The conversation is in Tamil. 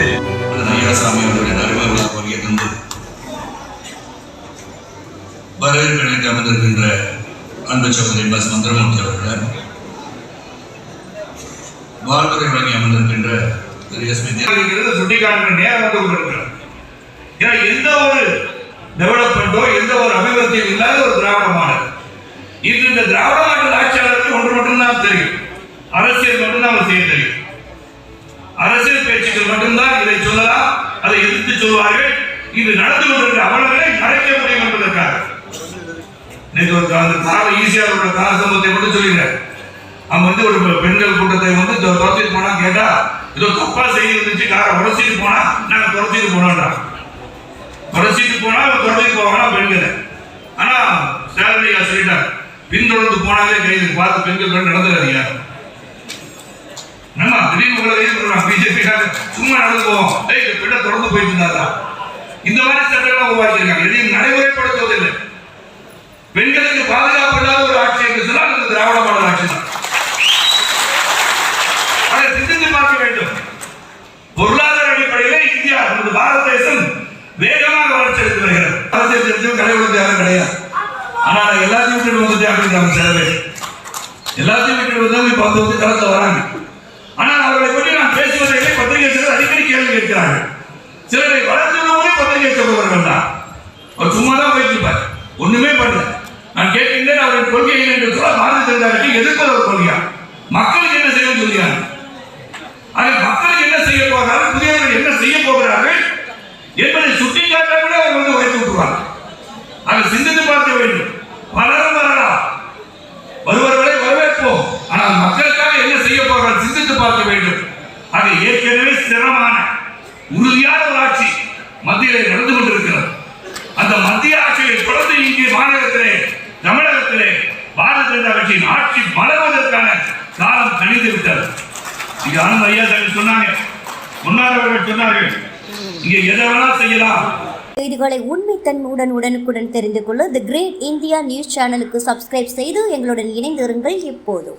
ராமசாமி அவர்களின் விழா அமர்ந்திருக்கின்ற அன்பு சகோதரி பஸ் மந்திரமூர்த்தி அவர்கள் வாழ்த்துறை வழங்கி அமர்ந்திருக்கின்ற சுட்டிக்காட்டுற நேரம் வந்து கொண்டிருக்கிறது ஏன்னா எந்த ஒரு டெவலப்மெண்ட்டோ எந்த ஒரு அபிவிருத்தியும் இல்லாத ஒரு திராவிட மாடல் இன்று இந்த திராவிட மாடல் ஆட்சியாளருக்கு ஒன்று மட்டும்தான் தெரியும். அரசியல் மட்டும்தான் அவர் செய்ய தெரியும். மட்டும்தான் இதை சொல்லலாம் அதை எதிர்த்து சொல்வார்கள். இது நடந்து கொண்டிருக்கிற அவலங்களை மறைக்க முடியும் என்பதற்காக. நேற்று ஒரு அந்த கால ஈஸியாக உள்ள தார சம்பவத்தை மட்டும் சொல்லிடுறேன் அவங்க வந்து ஒரு பெண்கள் கூட்டத்தை வந்து துரத்திட்டு போனா கேட்டா ஏதோ தப்பா செய்தி இருந்துச்சு காரை உடச்சிட்டு போனா நாங்க துரத்திட்டு போனோம்டா உடச்சிட்டு போனா அவங்க துரத்திட்டு போவாங்கன்னா பெண்களை. ஆனா சேலரியா சொல்லிட்டார் பின்தொடர்ந்து போனாலே கைது. பார்த்து பெண்கள் நடந்துடாதீங்க நம்ம திடீர்னு உங்களை கைது பண்ணுவாங்க பிஜேபி சும்மா நடந்து போவோம். ஏய் இந்த பெண்ணை தொடர்ந்து போயிட்டு இருந்தாரா இந்த மாதிரி சட்டங்களை உருவாக்கியிருக்காங்க. இதையும் நடைமுறைப்படுத்துவதில்லை. பெண்களுக்கு பாதுகாப்பு இல்லாத ஒரு ஆட்சி என்று சொன்னால் அது திராவிட மாடல் ஆட்சி தான். அதை சிந்தித்து பார்க்க வேண்டும். பொருளாதார அடிப்படையில் இந்தியா நமது பாரத தேசம் வேகமாக வளர்ச்சி எடுத்து வருகிறது. அரசியல் தெரிஞ்சு கடைபிடித்து யாரும் கிடையாது. ஆனால் நான் எல்லாத்தையும் விட்டுட்டு வந்துட்டேன் அப்படிங்கிறாங்க சில பேர்? எல்லாத்தையும் விட்டு வந்து இப்போ வந்து வந்து களத்துல வராங்க ஆனால் அவர்களை பற்றி நான் பேசுவதை பத்திரிகை சிலர் அடிக்கடி கேட்கிறார்கள் சிலரை வளர்த்து விடுவதே கேட்கப்படுவார்கள் தான். அவர் சும்மா தான் போயிட்டு ஒண்ணுமே பண்ணல. நான் கேட்கின்றேன் அவரின் கொள்கை என்று சொல்ல பாரதிய ஜனதா கட்சி எதிர்ப்பது ஒரு கொள்கையா? மக்களுக்கு என்ன செய்ய சொல்கிறாங்க அதில் மக்களுக்கு என்ன செய்ய போகிறார்கள்? புதியவர்கள் என்ன செய்ய போகிறார்கள்? என்பதை சுட்டி காட்ட கூட அவர் வந்து வைத்து விட்டுருவார். அதை சிந்தித்து பார்க்க வேண்டும். பலரும் வரலாம் வருவர்களை வரவேற்போம். ஆனால் மக்களுக்காக என்ன செய்ய போகிறார் சிந்தித்து பார்க்க வேண்டும். அது ஏற்கனவே சிரமமான உறுதியான ஒரு ஆட்சி மத்தியிலே நடந்து கொண்டிருக்கிறது. அந்த மத்திய ஆட்சியை தொடர்ந்து இங்கே மாநிலத்திலே தமிழகத்திலே பாரதிய ஜனதா கட்சியின் ஆட்சி மலர்வதற்கான காலம் கணிந்து விட்டது. இங்க ஆனந்த ஐயா சொன்னாங்க முன்னாள் சொன்னார்கள் இங்கே எதை வேணா செய்யலாம். செய்திகளை உண்மைத்தன்மையுடன் உடனுக்குடன் தெரிந்து கொள்ள தி கிரேட் இந்தியா நியூஸ் சேனலுக்கு சப்ஸ்கிரைப் செய்து எங்களுடன் இணைந்திருங்கள் எப்போதும்